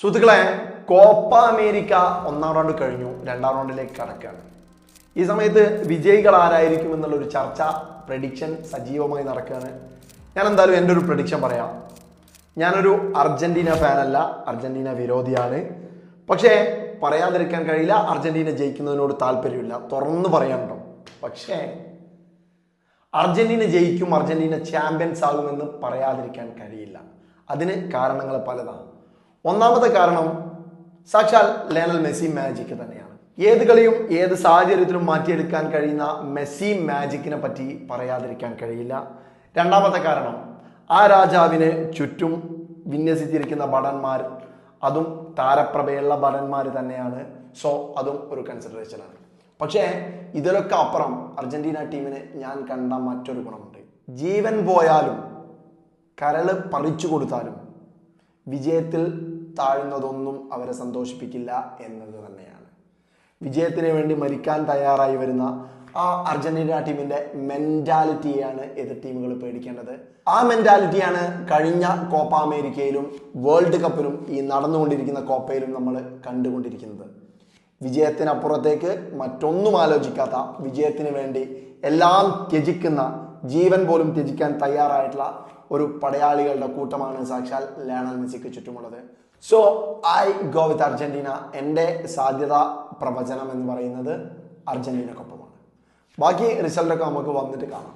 സുഹൃത്തുക്കളെ Copa America ഒന്നാം round കഴിഞ്ഞു രണ്ടാം റൗണ്ടിലേക്ക് കടക്കുകയാണ്. ഈ സമയത്ത് വിജയികൾ ആരായിരിക്കും എന്നുള്ള ഒരു ചർച്ച പ്രഡിക്ഷൻ സജീവമായി നടക്കുകയാണ്. ഞാൻ എന്തായാലും എന്റെ ഒരു പ്രഡിക്ഷൻ പറയാം. ഞാനൊരു അർജന്റീന ഫാനല്ല അർജന്റീന വിരോധിയാണ്. പക്ഷേ പറയാതിരിക്കാൻ കഴിയില്ല അർജന്റീന ജയിക്കുന്നതിനോട് താല്പര്യമില്ല. തുറന്നു പറയാനുണ്ടോ? പക്ഷേ അർജന്റീന ജയിക്കും അർജന്റീന ചാമ്പ്യൻസ് ആകുമെന്ന് പറയാതിരിക്കാൻ കഴിയില്ല. അതിന് കാരണങ്ങൾ പലതാണ്. ഒന്നാമത്തെ കാരണം സാക്ഷാൽ ലേനൽ മെസ്സി മാജിക് തന്നെയാണ്. ഏത് കളിയും ഏത് സാഹചര്യത്തിലും മാറ്റിയെടുക്കാൻ കഴിയുന്ന മെസ്സി മാജിക്കിനെ പറ്റി പറയാതിരിക്കാൻ കഴിയില്ല. രണ്ടാമത്തെ കാരണം ആ രാജാവിന് ചുറ്റും വിന്യസിച്ചിരിക്കുന്ന ഭടന്മാർ അതും താരപ്രഭയുള്ള ഭടന്മാർ തന്നെയാണ്. സോ അതും ഒരു കൺസിഡറേഷനാണ് പക്ഷേ ഇതിലൊക്കെ അപ്പുറം അർജന്റീന ടീമിന് ഞാൻ കണ്ട മറ്റൊരു ഗുണമുണ്ട്. ജീവൻ പോയാലും കരൾ പറിച്ചു കൊടുത്താലും വിജയത്തിൽ താഴുന്നതൊന്നും അവരെ സന്തോഷിപ്പിക്കില്ല എന്നത് തന്നെയാണ്. വിജയത്തിന് വേണ്ടി മരിക്കാൻ തയ്യാറായി വരുന്ന ആ അർജന്റീന ടീമിന്റെ മെന്റാലിറ്റിയാണ് എതിർ ടീമുകൾ പേടിക്കേണ്ടത്. ആ മെന്റാലിറ്റിയാണ് കഴിഞ്ഞ കോപ്പ അമേരിക്കയിലും വേൾഡ് കപ്പിലും ഈ നടന്നുകൊണ്ടിരിക്കുന്ന കോപ്പയിലും നമ്മൾ കണ്ടുകൊണ്ടിരിക്കുന്നത്. വിജയത്തിനപ്പുറത്തേക്ക് മറ്റൊന്നും ആലോചിക്കാത്ത വിജയത്തിന് വേണ്ടി എല്ലാം ത്യജിക്കുന്ന ജീവൻ പോലും ത്യജിക്കാൻ തയ്യാറായിട്ടുള്ള ഒരു പടയാളികളുടെ കൂട്ടമാണ് സാക്ഷാൽ ലയണൽ മെസ്സിക്ക് ചുറ്റുമുള്ളത്. So I go with Argentina എന്റെ സാധ്യത പ്രവചനം എന്ന് പറയുന്നത് അർജന്റീനക്കൊപ്പമാണ്. ബാക്കി റിസൾട്ടൊക്കെ നമുക്ക് വന്നിട്ട് കാണാം.